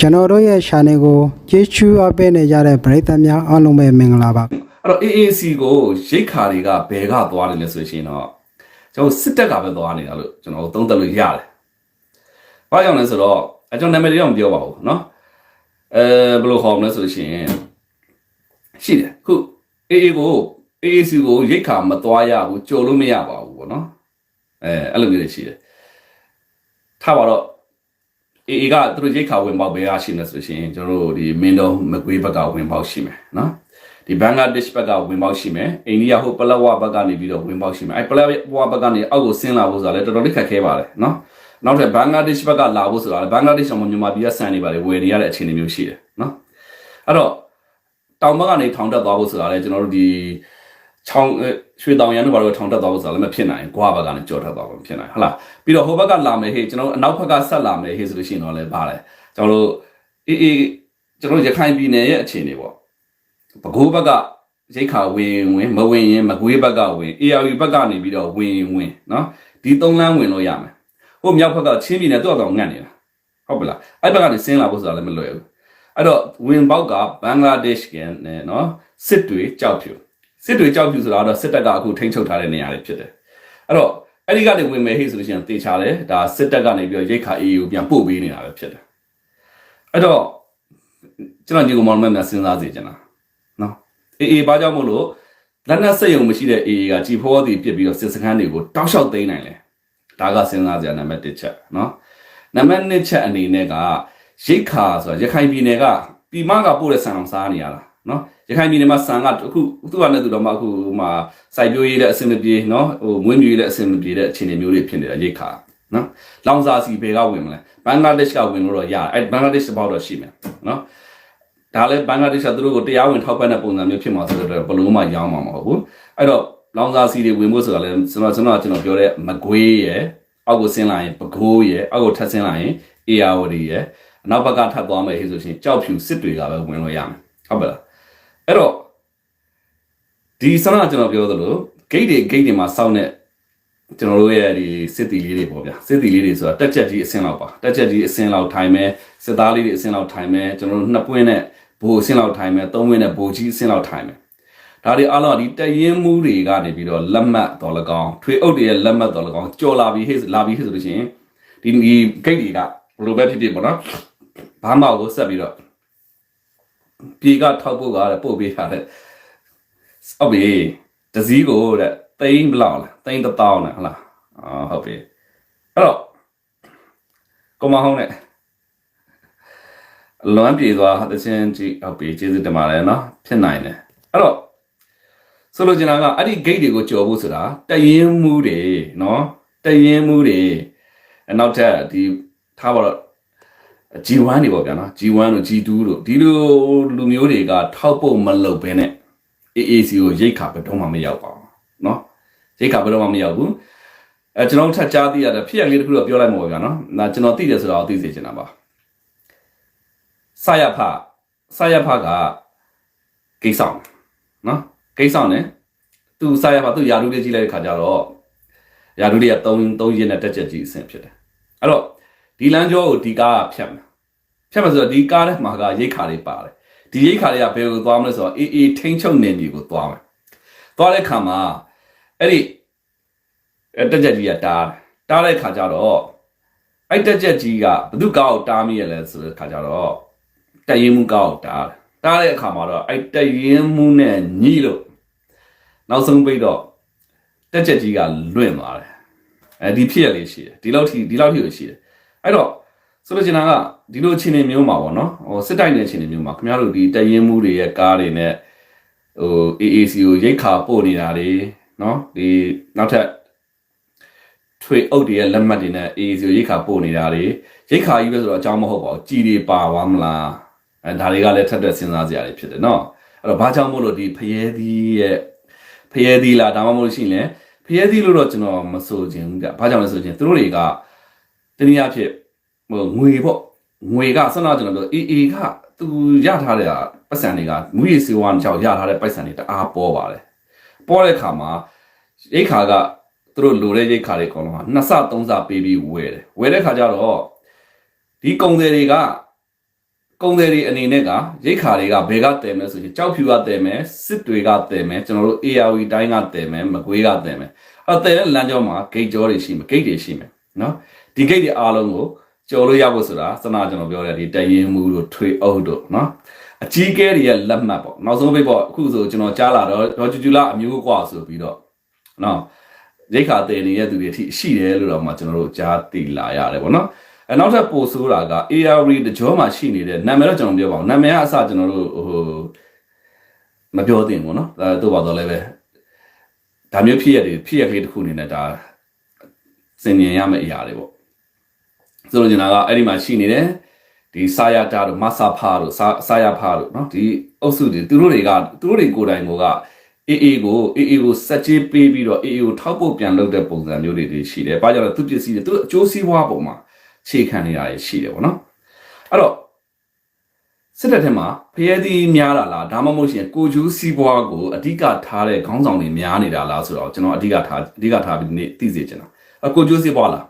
ကျွန်တော်တို့ရဲ့ channel ကိုကြည့်ချူအပ်ပေးနေကြတဲ့ပရိသတ်များအားလုံးပဲမင်္ဂလာပါ အဲ့တော့ AAC ကိုရိတ်ခါတွေကဘယ်ကသွားနေလဲဆိုရှင်တော့ကျွန်တော်စစ်တက်ကပဲသွားနေတာလို့ကျွန်တော်သုံးသပ်လို့ရတယ်။ဘာကြောင့်လဲဆိုတော့အကျွန်တော်နာမည်တွေတော့မပြောပါဘူးเนาะအဲဘယ်လိုခေါ်မလဲဆိုရှင်ရှိတယ်ခု AA ကို AAC ကိုရိတ်ခါမသွားရဘူးကြိုလို့မရပါဘူးပေါ့နော်အဲအဲ့လိုမျိုးတွေရှိတယ်ထားပါတော့ အေအေကသူတို့ရိတ်ခါဝင်ပေါက်ပဲရရှိနေဆိုလို့ရှိရင်ကျွန်တော်တို့ဒီမင်းတုံးမကွေးဘက်ကဝင်ပေါက်ရှိမယ်နော်ဒီဘင်္ဂလားဒေ့ရှ်ဘက်ကဝင်ပေါက်ရှိမယ်အိန္ဒိယဟိုပလဝဘက်ကနေပြီးတော့ဝင်ပေါက်ရှိမယ်အဲပလဝဘက်ကနေအောက်ကိုဆင်းလာဖို့ဆိုတာလည်းတော်တော်လေးခက်ခဲပါတယ်နော်နောက်ထပ်ဘင်္ဂလားဒေ့ရှ်ဘက်ကလာဖို့ဆိုတာလည်းဘင်္ဂလားဒေ့ရှ်မှာမြန်မာပြည်ကဆန်နေပါလေဝယ်နေရတဲ့အခြေအနေမျိုးရှိတယ်နော်အဲ့တော့တောင်ဘက်ကနေထောင်တက်သွားဖို့ဆိုတာလည်းကျွန်တော်တို့ဒီ ချောင်းရွှေတောင်ရန်တို့ဘာလို့ထောင်တက်သွားဖို့ဆိုတာလည်းမဖြစ်နိုင်ဘူး။ကွာဘက်ကနေကြော်ထက်သွားဖို့မဖြစ်နိုင်ဘူးဟုတ်လား။ပြီးတော့ဟိုဘက်ကလာမယ်ဟေ့ကျွန်တော်တို့အနောက်ဘက်ကဆက်လာမယ်ဟေ့ဆိုလို့ရှိရင်တော့လည်းပါတယ်။ကျွန်တော်တို့အေးအေးကျွန်တော်တို့ရခိုင်ပြည်နယ်ရဲ့အခြေအနေပေါ့။ပဲခူးဘက်ကရိတ်ခါဝင်ဝင်မဝင်ရင်မကွေးဘက်ကဝင် AR ဘက်ကနေပြီးတော့ဝင်ဝင်နော်ဒီသုံးလမ်းဝင်လို့ရမယ်။ဟိုမြောက်ဘက်ကချင်းပြည်နယ်တော့တော့ငတ်နေတာ။ဟုတ်ပလား။အဲ့ဘက်ကနေဆင်းလာဖို့ဆိုတာလည်းမလွယ်ဘူး။အဲ့တော့ဝင်ပေါက်ကဘင်္ဂလားဒေ့ရှ်ကနဲ့နော်စစ်တွေကြောက်ဖြူ စစ်တွေကြောက်ဖြူဆိုတာတော့စစ်တပ်ကအခုထိန်းချုပ်ထားတဲ့နေရာတွေဖြစ်တယ်အဲ့တော့အဲ့ဒီကနေဝင်မယ်ဟိဆိုလို့ရှိရင်တေချာတယ်ဒါစစ်တပ်ကနေပြီးတော့ရိတ်ခါ EU ပြန်ပို့ပေးနေတာပဲဖြစ်တယ်အဲ့တော့ကျွန်တော်ဒီကောင်မောင်မများစဉ်းစားစေချင်တာနော်အေးအေးဘာကြောင့်မို့လို့လက်နက်စက်ရုံမရှိတဲ့ AA ကကြည်ဖောသည်ပြစ်ပြီးတော့စစ်စခန်းတွေကိုတောက်လျှောက်သိမ်းနိုင်တယ်ဒါကစဉ်းစားစရာနံပါတ်1ချက်နော်နံပါတ်2ချက်အနေနဲ့ကရိတ်ခါဆိုတာရခိုင်ပြည်နယ်ကပြည်မကပို့တဲ့ဆန်အောင်စားနေရတာနော် ရခိုင်ပြည်နယ်မှာဆန်ကအခုသူကလည်းသူတော့မှအခုဟိုမှာစိုက်ပျိုးရေးလည်းအဆင်မပြေနော်ဟိုမွေးမြူရေးလည်းအဆင်မပြေတဲ့အခြေအနေမျိုးတွေဖြစ်နေတာရိတ်ခါနော်လောင်စာစီဘယ်ကဝင်မလဲဘင်္ဂလားဒေ့ရှ်ကဝင်လို့တော့ရတယ်အဲဘင်္ဂလားဒေ့ရှ်ဘောက်တော့ရှိမယ်နော်ဒါလည်းဘင်္ဂလားဒေ့ရှ်ကသူတို့ကိုတရားဝင်ထောက်ပံ့တဲ့ပုံစံမျိုးဖြစ်မှာဆိုတော့ဘယ်လို့မှရောင်းမှာမဟုတ်ဘူးအဲ့တော့လောင်စာစီတွေဝင်ဖို့ဆိုတာလည်းကျွန်တော်ကျွန်တော်ကျွန်တော်ပြောတဲ့မကွေးရယ်အောက်ကိုဆင်းလာရင်ပကိုးရယ်အောက်ကိုထပ်ဆင်းလာရင် AR ရယ်အနောက်ဘက်ကထပ်သွားမယ်ဟိဆိုရှင်ကြောက်ဖြူစစ်တွေကပဲဝင်လို့ရမယ်ဟုတ်ပါလား အဲ့တော့ဒီဆန္ဒကျွန်တော်ပြောသလို gate တွေ gate တွေမှာစောင့်နေကျွန်တော်တို့ရဲ့ဒီစစ်တီလေးတွေပေါ့ဗျာစစ်တီလေးတွေဆိုတာတက်ချက်ကြီးအစင်းလောက်ပါတက်ချက်ကြီးအစင်းလောက်ထိုင်မယ်စစ်သားလေးတွေအစင်းလောက်ထိုင်မယ်ကျွန်တော်တို့နှစ်ပွင့်နဲ့ဘိုးအစင်းလောက်ထိုင်မယ်သုံးပွင့်နဲ့ဘိုးကြီးအစင်းလောက်ထိုင်မယ်ဒါတွေအားလုံးဒီတရင်မှုတွေကနေပြီးတော့လက်မှတ်တော်လကောင်ထွေအုပ်တွေရဲ့လက်မှတ်တော်လကောင်ကြော်လာပြီးဟေ့လာပြီးဟေ့ဆိုလို့ရှိရင်ဒီဒီ gate တွေကဘယ်လိုပဲဖြစ်ဖြစ်ပေါ့နော်ဘာမှကိုဆက်ပြီးတော့ ပြေကထောက်ဖို့ကလည်းပို့ပေးထားတဲ့ဟုတ်ပြီတစည်းကိုတဲ့သိန်းဘလောက်လဲသိန်းတစ်သောင်းနဲ့ဟုတ်လားအာဟုတ်ပြီအဲ့တော့ကိုမဟုတ်နဲ့လွမ်းပြေသွားတချင်းကြည့်ဟုတ်ပြီကျေးဇူးတင်ပါတယ်နော်ဖြစ်နိုင်တယ်အဲ့တော့ဆိုလိုချင်တာကအဲ့ဒီ gate တွေကိုကြော်ဖို့ဆိုတာတရင်မှုတွေနော်တရင်မှုတွေနောက်ထပ်ဒီထားပါတော့ G1 တွေပေါ့ဗျာနော် G1 တို့ G2 တို့ဒီလိုလူမျိုးတွေကထောက်ဖို့မလုပ်ဘဲနဲ့ AAC ကိုရိတ်ခါဘယ်တော့မှမရောက်ပါဘူးနော်ရိတ်ခါဘယ်တော့မှမရောက်ဘူးအဲကျွန်တော်ထပ်ကြားသိရတာဖြစ်ရလေးတစ်ခုတော့ပြောလိုက်မှာပေါ့ဗျာနော်ဒါကျွန်တော်သိတယ်ဆိုတော့သိစေချင်တာပါဆရဖဆရဖကကိစ္စအောင်နော်ကိစ္စအောင်ねသူဆရဖသူယာရုလေးကြီးလိုက်တဲ့ခါကျတော့ယာရုလေးက3 3ရင်းနဲ့တက်ချက်ကြီးအဆင့်ဖြစ်တယ်အဲ့တော့ ဒီလမ်းကြောကိုဒီကားကဖြတ်မယ်ဖြတ်မယ်ဆိုတော့ဒီကားထဲမှာကရိတ်ခါလေးပါတယ်ဒီရိတ်ခါလေးကဘယ်ကိုသွားမလဲဆိုတော့အေးအေးထိန်းချုပ်နေပြီကိုသွားမယ်သွားတဲ့ခါမှာအဲ့ဒီအဲ့တက်ချက်ကြီးကတားတားတဲ့ခါကျတော့အဲ့တက်ချက်ကြီးကဘသူကားကိုတားမိရလဲဆိုတဲ့ခါကျတော့တရင်မှုကားကိုတားတယ်တားတဲ့အခါမှာတော့အဲ့တရင်မှုနဲ့ညှိလို့နောက်ဆုံးပိတ်တော့တက်ချက်ကြီးကလွင့်သွားတယ်အဲဒီဖြစ်ရလေးရှိတယ်ဒီလောက်ထိဒီလောက်ထိကိုရှိတယ် အဲ့တော့ဆိုလိုချင်တာကဒီလိုအခြေအနေမျိုးမှာပေါ့နော်ဟိုစစ်တိုက်တဲ့အခြေအနေမျိုးမှာခင်ဗျားတို့ဒီတရင်မှုတွေရဲ့ကားတွေနဲ့ဟို AAC ကိုရိတ်ခါပို့နေတာတွေနော်ဒီနောက်ထပ်ထွေအုပ်တွေရဲ့လက်မှတ်တွေနဲ့ AAC ကိုရိတ်ခါပို့နေတာတွေရိတ်ခါကြီးပဲဆိုတော့အကြောင်းမဟုတ်ပါဘူးကြည်တွေပါသွားမလားအဲဒါတွေကလည်းထပ်တဲ့စဉ်းစားစရာတွေဖြစ်တယ်နော်အဲ့တော့ဘာကြောင့်မို့လို့ဒီဖျဲသီးရဲ့ဖျဲသီးလားဒါမှမဟုတ်ရှိရင်ဖျဲသီးလို့တော့ကျွန်တော်မဆိုချင်ဘူးကြဘာကြောင့်လဲဆိုရင်သူတို့တွေက တနည်းအားဖြင့်ဟိုငွေပေါ့ငွေကဆန္ဒကျွန်တော်ပြောအေးအေးကသူရထားတဲ့ပတ်စံတွေကငွေစီဝါကြောင့်ရထားတဲ့ပတ်စံတွေတအားပေါ်ပါတယ်ပေါ်တဲ့ခါမှာရိတ်ခါကသူတို့လိုတဲ့ရိတ်ခါတွေအကုန်လုံးကနှစ်ဆသုံးဆပေးပြီးဝယ်တယ်ဝယ်တဲ့ခါကျတော့ဒီကုံတွေတွေကကုံတယ်တွေအနေနဲ့ကရိတ်ခါတွေကဘယ်ကတည်မလဲဆိုရင်ကြောက်ဖြူကတည်မယ်စစ်တွေကတည်မယ်ကျွန်တော်တို့ ARV တိုင်းကတည်မယ်မကွေးကတည်မယ်အဲ့တည်တဲ့လမ်းကြောင်းမှာဂိတ်ကြောတွေရှိမယ်ဂိတ်တွေရှိမယ်နော် ဒီဂိတ်တွေအားလုံးကိုကျော်လို့ရဖို့ဆိုတာစနာကျွန်တော်ပြောတဲ့ဒီတရင်မှုတို့ထွေအုပ်တို့နော်အကြီးကဲတွေရဲ့လက်မှတ်ပေါ့နောက်ဆုံးပိတ်ပေါ့အခုဆိုကျွန်တော်ကြားလာတော့ဒေါ်ကျူကျူလာအမျိုးကွာဆိုပြီးတော့နော်ရိတ်ခါတည်နေတဲ့သူတွေအထိရှိတယ်လို့တော့မှကျွန်တော်တို့ကြားသိလာရတယ်ပေါ့နော်အဲနောက်ထပ်ပို့ဆိုတာက ARV တကြောမှာရှိနေတဲ့နာမည်တော့ကျွန်တော်ပြောပါအောင်နာမည်ကအစကျွန်တော်တို့ဟိုမပြောသင့်ဘူးเนาะဒါတို့ပါတော့လည်းပဲဒါမျိုးဖြစ်ရတယ်ဖြစ်ရကလေးတစ်ခုအနေနဲ့ဒါစင်မြင်ရမယ့်အရာတွေပေါ့ ဆိုလိုချင်တာကအဲ့ဒီမှာရှိနေတယ်ဒီစာယာတာတို့မဆာဖာတို့စာစာယာဖာတို့เนาะဒီအုပ်စုတွေသူတို့တွေကသူတို့တွေကိုယ်တိုင်ကိုကအေးအေးကိုအေးအေးကိုစက်ကြီးပေးပြီးတော့အေးအေးကိုထောက်ဖို့ပြန်လုပ်တဲ့ပုံစံမျိုးတွေတွေရှိတယ်။ဘာကြောင့်လဲသူပစ္စည်းတွေသူအကျိုးစီးပွားပုံမှာခြေခံနေတာရှိတယ်ပေါ့နော်။အဲ့တော့စစ်တပ်ထဲမှာဖရဲသီးများတာလားဒါမှမဟုတ်ရှင်ကိုကျူးစီးပွားကိုအဓိကထားတဲ့ခေါင်းဆောင်တွေများနေတာလားဆိုတော့ကျွန်တော်အဓိကထားအဓိကထားပြီးဒီနေ့သိစေချင်တာ။အကိုကျူးစီးပွားလား။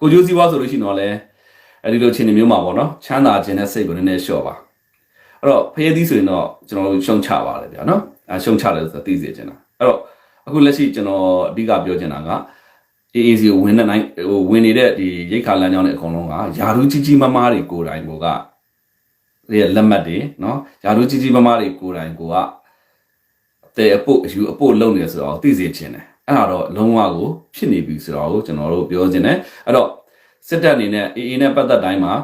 ကိုကျူးစီးပွားဆိုလို့ရှိရင်တော့လဲအဲဒီလိုချင်းနေမျိုးမှာပေါ့နော်ချမ်းသာခြင်းနဲ့စိတ်ကိုနည်းနည်းလျှော့ပါ။အဲ့တော့ဖရဲသီးဆိုရင်တော့ကျွန်တော်ရှုံချပါတယ်ဗျာနော်။အဲရှုံချတယ်ဆိုတော့သိစေချင်တာ။အဲ့တော့အခုလက်ရှိကျွန်တော်အဓိကပြောချင်တာက AAC ကိုဝင်တဲ့နိုင်ဟိုဝင်နေတဲ့ဒီရိတ်ခါလမ်းကြောင်းတွေအကုန်လုံးကယာရုကြီးကြီးမားမားတွေကိုယ်တိုင်ကိုကဒီလက်မှတ်တွေနော်ယာရုကြီးကြီးမားမားတွေကိုယ်တိုင်ကိုကအသေးအပုတ်အယူအပုတ်လုံနေဆိုတော့သိစေချင်တယ် အဲ့ဒါတော့လုံးဝကိုဖြစ်နေပြီဆိုတော့ကျွန်တော်တို့ပြောချင်တယ်အဲ့တော့စစ်တပ်အနေနဲ့ AA နဲ့ပတ်သက်တိုင်းမှာ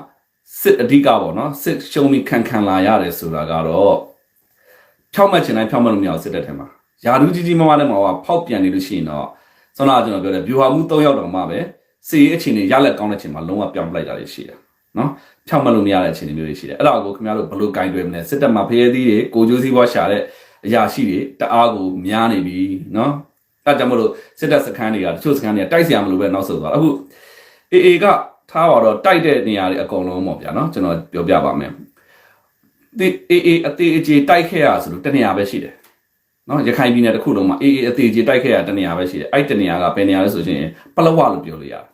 စစ်အဓိကပေါ့နော်စစ်ရှုံးပြီးခံခံလာရတယ်ဆိုတာကတော့ဖြောက်မှတ်ချင်တိုင်းဖြောက်မှတ်လို့မရဘူးစစ်တပ်ထဲမှာယာရုကြီးကြီးမားမားလည်းမဟုတ်ဖောက်ပြန်နေလို့ရှိရင်တော့ဆောနာကျွန်တော်ပြောတယ်ဗျူဟာမှု၃ယောက်တောင်မှပဲစီရေးအခြေအနေရလက်ကောင်းတဲ့ချိန်မှာလုံးဝပြောင်းပလိုက်တာတွေရှိတယ်နော်ဖြောက်မလို့မရတဲ့အခြေအနေမျိုးတွေရှိတယ်အဲ့ဒါကိုခင်ဗျားတို့ဘယ်လိုကင်တွယ်မလဲစစ်တပ်မှာဖရဲသီးတွေကိုကျိုးစည်းပွားရှာတဲ့အရာရှိတွေတအားကိုများနေပြီနော် အဲကြောင့်မလို့စစ်တပ်စခန်းတွေကတချို့စခန်းတွေကတိုက်စရာမလိုပဲနောက်ဆုတ်သွားအခု AA ကထားပါတော့တိုက်တဲ့နေရာတွေအကုန်လုံးပေါ့ဗျာနော်ကျွန်တော်ပြောပြပါမယ်ဒီ AA အသေးအကျေတိုက်ခဲ့ရဆိုလို့တနေရာပဲရှိတယ်နော်ရခိုင်ပြည်နယ်တစ်ခုလုံးမှာ AA အသေးအကျေတိုက်ခဲ့ရတနေရာပဲရှိတယ်အဲ့တနေရာကဘယ်နေရာလဲဆိုရင်ပလောဝလို့ပြောလို့ရတယ်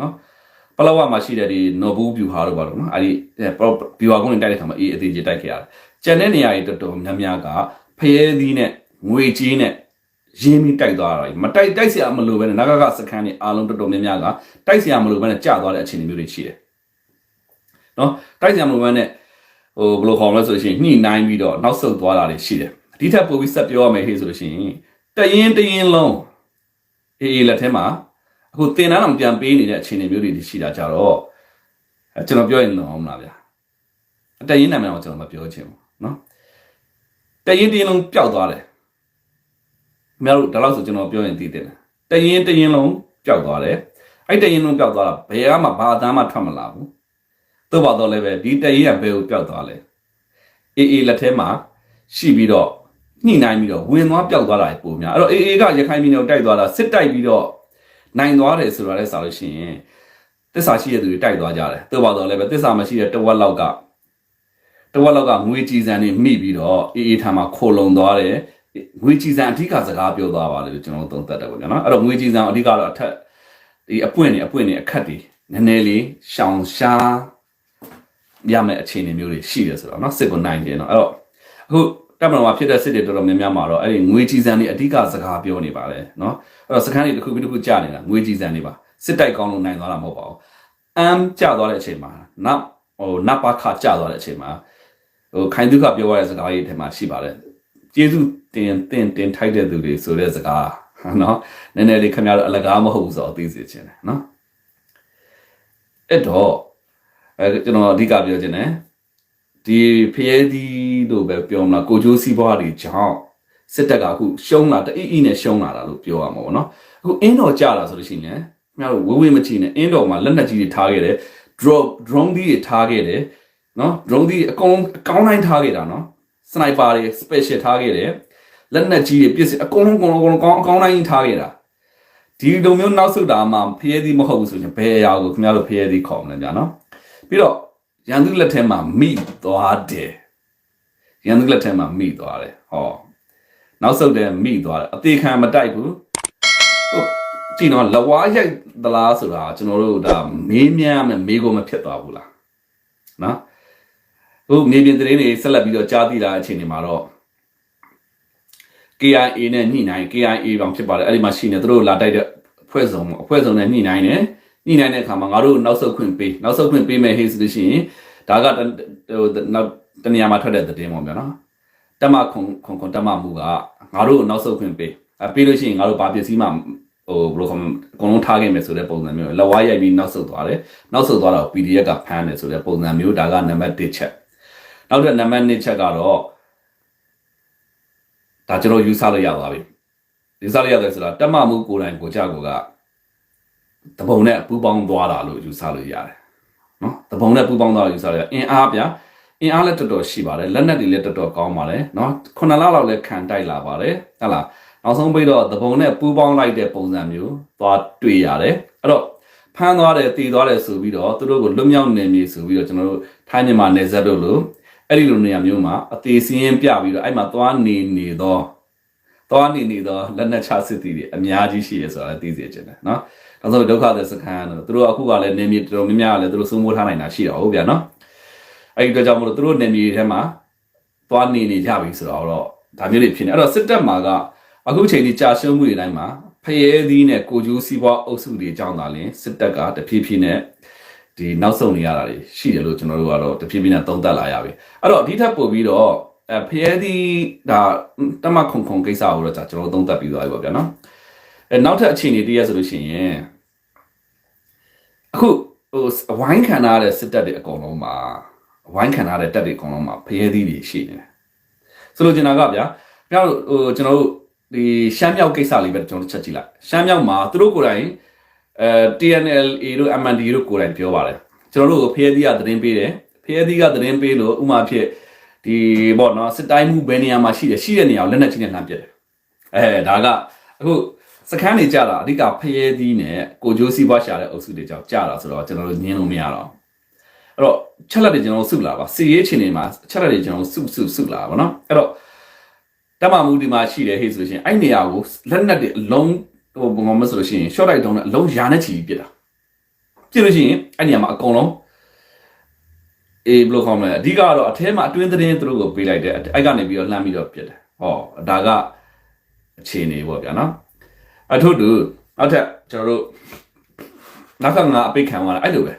နော်ပလောဝမှာရှိတဲ့ဒီနော်ဘူးဗျူဟာတို့ပါတော့နော်အဲ့ဒီဗျူဟာကုန်းတွေတိုက်တဲ့ခါမှာ AA အသေးအကျေတိုက်ခဲ့ရတယ်ကျန်တဲ့နေရာတွေတော်တော်များများကဖရဲသီးနဲ့ငွေကြီးနဲ့ ရင်းပြီးတိုက်သွားတာကြီးမတိုက်တိုက်ဆရာမလိုပဲနဲ့နဂါကစခန်းတွေအားလုံးတော်တော်များများကတိုက်ဆရာမလိုပဲနဲ့ကြာသွားတဲ့အခြေအနေမျိုးတွေရှိတယ်။နော်တိုက်ဆရာမလိုပဲနဲ့ဟိုဘယ်လိုခေါ်မလဲဆိုလို့ရှိရင်ညှိနှိုင်းပြီးတော့နောက်ဆုတ်သွားတာတွေရှိတယ်။ဒီထက်ပိုပြီးဆက်ပြောရမယ်ဟေ့ဆိုလို့ရှိရင်တရင်တရင်လုံးအေးအေးလက်ထဲမှာအခုတင်တန်းအောင်ပြန်ပေးနေတဲ့အခြေအနေမျိုးတွေရှိတာကြတော့ကျွန်တော်ပြောရင်တော့မလားဗျာ။အတရင်နာမည်တော့ကျွန်တော်မပြောချင်ဘူးနော်။တရင်တရင်လုံးပျောက်သွားတယ်။ ခင်ဗျားတို့ဒါလို့ဆိုကျွန်တော်ပြောရင်သိတယ်တရင်တရင်လုံးပျောက်သွားတယ်အဲ့တရင်လုံးပျောက်သွားတာဘယ်ကမှဘာအတန်းမှထွက်မလာဘူးသို့ပါတော့လည်းပဲဒီတရင်ကဘယ်ကိုပျောက်သွားလဲအေးအေးလက်ထဲမှာရှိပြီးတော့ညှိနှိုင်းပြီးတော့ဝင်သွားပျောက်သွားတာပုံများအဲ့တော့အေးအေးကရခိုင်ပြည်နယ်ကိုတိုက်သွားတာစစ်တိုက်ပြီးတော့နိုင်သွားတယ်ဆိုတာလည်းဆိုလို့ရှိရင်တစ္ဆာရှိတဲ့သူတွေတိုက်သွားကြတယ်သို့ပါတော့လည်းပဲတစ္ဆာမရှိတဲ့တဝက်လောက်ကတဝက်လောက်ကငွေကြည်စံတွေမိပြီးတော့အေးအေးထားမှာခိုလုံသွားတယ် ငွေချီစံအဓိကစကားပြောသွားပါတယ်လို့ကျွန်တော်သုံးသပ်တယ်ပေါ့ဗျာနော်အဲ့တော့ငွေချီစံအဓိကတော့အထက်ဒီအပွင့်နေအပွင့်နေအခက်တွေနည်းနည်းလေးရှောင်ရှားရမယ့်အခြေအနေမျိုးတွေရှိတယ်ဆိုတော့နော်စစ်ကိုနိုင်တယ်နော်အဲ့တော့အခုတပ်မတော်မှာဖြစ်တဲ့စစ်တွေတော်တော်များများမှာတော့အဲ့ဒီငွေချီစံတွေအဓိကစကားပြောနေပါတယ်နော်အဲ့တော့စခန်းတွေတစ်ခုပြီးတစ်ခုကြာနေတာငွေချီစံတွေပါစစ်တိုက်ကောင်းလို့နိုင်သွားတာမဟုတ်ပါဘူးအမ်ကြာသွားတဲ့အချိန်မှာနောက်ဟိုနပ်ပါခကြာသွားတဲ့အချိန်မှာဟိုခိုင်သူကပြောရတဲ့စကားကြီးအထက်မှာရှိပါတယ် ကျေးဇူးတင်တင်တင်ထိုက်တဲ့သူတွေဆိုတဲ့စကားနော်နည်းနည်းလေးခင်ဗျားတို့အလကားမဟုတ်ဘူးဆိုတော့သိစေချင်တယ်နော်အဲ့တော့အဲကျွန်တော်အဓိကပြောချင်တယ်ဒီဖျဲသည်လို့ပဲပြောမလားကိုကျိုးစီးပွားတွေကြောင့်စစ်တပ်ကအခုရှုံးလာတအိအိနဲ့ရှုံးလာတာလို့ပြောရမှာပေါ့နော်အခုအင်းတော်ကြလာဆိုလို့ရှိရင်ခင်ဗျားတို့ဝေးဝေးမချီနဲ့အင်းတော်မှာလက်နက်ကြီးတွေထားခဲ့တယ် drone drone တွေထားခဲ့တယ်နော် drone တွေအကုန်အကောင်းတိုင်းထားခဲ့တာနော် sniper တွေ special ထားခဲ့တယ်လက်နက်ကြီးတွေပြစ်စစ်အကုန်လုံးအကုန်လုံးအကုန်လုံးကောင်းအကောင်းတိုင်းထားခဲ့တာဒီလိုမျိုးနောက်ဆုတ်တာမှဖျဲသီးမဟုတ်ဘူးဆိုရင်ဘယ်အရာကိုခင်ဗျားတို့ဖျဲသီးခေါ်မလဲကြာနော်ပြီးတော့ရန်သူလက်ထဲမှာမိသွားတယ်ရန်သူလက်ထဲမှာမိသွားတယ်ဟောနောက်ဆုတ်တယ်မိသွားတယ်အသေးခံမတိုက်ဘူးဟုတ်ကြည့်တော့လဝါရိုက်သလားဆိုတာကျွန်တော်တို့ဒါမေးမြန်းမယ်မေးကိုမဖြစ်သွားဘူးလားနော် ခုမြေပြင်သတင်းတွေဆက်လက်ပြီးတော့ကြားသိလာတဲ့အချိန်တွေမှာတော့ KIA နဲ့ညှိနှိုင်း KIA တောင်ဖြစ်ပါတယ်အဲ့ဒီမှာရှိနေသူတို့လာတိုက်တဲ့အဖွဲ့စုံပေါ့အဖွဲ့စုံနဲ့ညှိနှိုင်းတယ်ညှိနှိုင်းတဲ့အခါမှာငါတို့နောက်ဆုတ်ခွင့်ပေးနောက်ဆုတ်ခွင့်ပေးမယ်ဟေးဆိုလို့ရှိရင်ဒါကတဟိုနောက်တနေရာမှာထွက်တဲ့သတင်းပေါ့ဗျာနော်တမခုံခုံခုံတမမှုကငါတို့နောက်ဆုတ်ခွင့်ပေးအပေးလို့ရှိရင်ငါတို့ဘာပစ္စည်းမှဟိုဘယ်လိုခေါ်မလဲအကုန်လုံးထားခဲ့မယ်ဆိုတဲ့ပုံစံမျိုးလက်ဝါးရိုက်ပြီးနောက်ဆုတ်သွားတယ်နောက်ဆုတ်သွားတော့ PDF ကဖမ်းတယ်ဆိုတဲ့ပုံစံမျိုးဒါကနံပါတ်1ချက် နောက်တဲ့နံပါတ်2ချက်ကတော့ဒါကျွန်တော်ယူဆလို့ရသွားပြီယူဆလို့ရတယ်ဆိုတာတက်မမှုကိုယ်တိုင်ကိုကြကိုကတပုံနဲ့ပူပေါင်းသွားတာလို့ယူဆလို့ရတယ်နော်တပုံနဲ့ပူပေါင်းသွားလို့ယူဆလို့ရအင်အားဗျာအင်အားလည်းတော်တော်ရှိပါတယ်လက်နက်တွေလည်းတော်တော်ကောင်းပါတယ်နော်ခုနှစ်လလောက်လည်းခံတိုက်လာပါတယ်ဟုတ်လားနောက်ဆုံးပြီးတော့တပုံနဲ့ပူပေါင်းလိုက်တဲ့ပုံစံမျိုးသွားတွေ့ရတယ်အဲ့တော့ဖမ်းသွားတယ်တည်သွားတယ်ဆိုပြီးတော့သူတို့ကိုလွတ်မြောက်နေပြီဆိုပြီးတော့ကျွန်တော်တို့ထိုင်းမြန်မာနယ်စပ်တို့လို့ အဲ့ဒီလိုနေရာမျိုးမှာအသေးစင်းရင်ပြပြီးတော့အဲ့မှာသွားနေနေတော့သွားနေနေတော့လက်နက်ချစစ်တီတွေအများကြီးရှိရဆိုတာလည်းသိစေချင်တယ်နော်။နောက်ဆုံးဒုက္ခသည်စခန်းတို့သူတို့အခုကလည်းနေမြေတော်တော်များများကလည်းသူတို့စိုးမိုးထားနိုင်တာရှိတော့ဟုတ်ဗျာနော်။အဲ့ဒီအတွက်ကြောင့်မလို့သူတို့နေမြေထဲမှာသွားနေနေကြပြီဆိုတော့ဒါမျိုးတွေဖြစ်နေအဲ့တော့စစ်တပ်မှာကအခုချိန်ကြီးကြာရှုံးမှုတွေတိုင်းမှာဖရဲသီးနဲ့ကိုကျိုးစီးပွားအုပ်စုတွေအကြောင်းသာလင်စစ်တပ်ကတဖြည်းဖြည်းနဲ့ ဒီနောက်ဆုံးနေရတာတွေရှိတယ်လို့ကျွန်တော်တို့ကတော့တဖြည်းဖြည်းနဲ့သုံးသပ်လာရပြီအဲ့တော့ဒီထက်ပို့ပြီးတော့အဲဖျဲသီးဒါတမခုံခုံကိစ္စကိုတော့ကျွန်တော်တို့သုံးသပ်ပြီးသွားပြီပေါ့ဗျာနော်အဲနောက်ထပ်အခြေအနေတည်းရဆိုလို့ရှိရင်အခုဟိုအဝိုင်းခံရတဲ့စစ်တပ်တွေအကုန်လုံးမှာအဝိုင်းခံရတဲ့တပ်တွေအကုန်လုံးမှာဖျဲသီးတွေရှိနေတယ်ဆိုလို့ကျင်တာကဗျာပြောင်းဟိုကျွန်တော်တို့ဒီရှမ်းမြောက်ကိစ္စလေးပဲကျွန်တော်တို့ချက်ကြည့်လိုက်ရှမ်းမြောက်မှာသူတို့ကိုယ်တိုင် အဲ TNLA တို့ MND တို့ကိုယ်တိုင်ပြောပါတယ်ကျွန်တော်တို့ကိုဖျဲသီးကသတင်းပေးတယ်ဖျဲသီးကသတင်းပေးလို့ဥမာဖြစ်ဒီပေါ့နော်စစ်တိုင်းမှုဘယ်နေရာမှာရှိတယ်ရှိတဲ့နေရာကိုလက်နက်ကြီးနဲ့လှမ်းပစ်တယ်အဲဒါကအခုစခန်းတွေကြတာအဓိကဖျဲသီးနဲ့ကိုကျိုးစီးပွားရှာတဲ့အုပ်စုတွေကြောင့်ကြတာဆိုတော့ကျွန်တော်တို့ညင်းလို့မရတော့အဲ့တော့ချက်လက်တွေကျွန်တော်စုလာပါစီရေးချင်းတွေမှာချက်လက်တွေကျွန်တော်စုစုစုလာပါနော်အဲ့တော့တမမှုဒီမှာရှိတယ်ဟေ့ဆိုလို့ရှိရင်အဲ့နေရာကိုလက်နက်တွေအလုံး ဟိုဘုံမဆိုလို့ရှိရင် short လိုက်တုံးနဲ့အလုံးရာနဲ့ချီပြီးပြစ်တာပြစ်လို့ရှိရင်အဲ့နေရာမှာအကုန်လုံးအေးဘယ်လိုခေါ်မလဲအဓိကတော့အထဲမှာအတွင်းသတင်းသူတို့ကိုပေးလိုက်တယ်အဲ့ကနေပြီးတော့လှမ်းပြီးတော့ပြစ်တယ်ဟောဒါကအခြေအနေပေါ့ဗျာနော်အထုတူနောက်ထပ်ကျွန်တော်တို့နောက်ကငါအပိတ်ခံသွားတာအဲ့လိုပဲ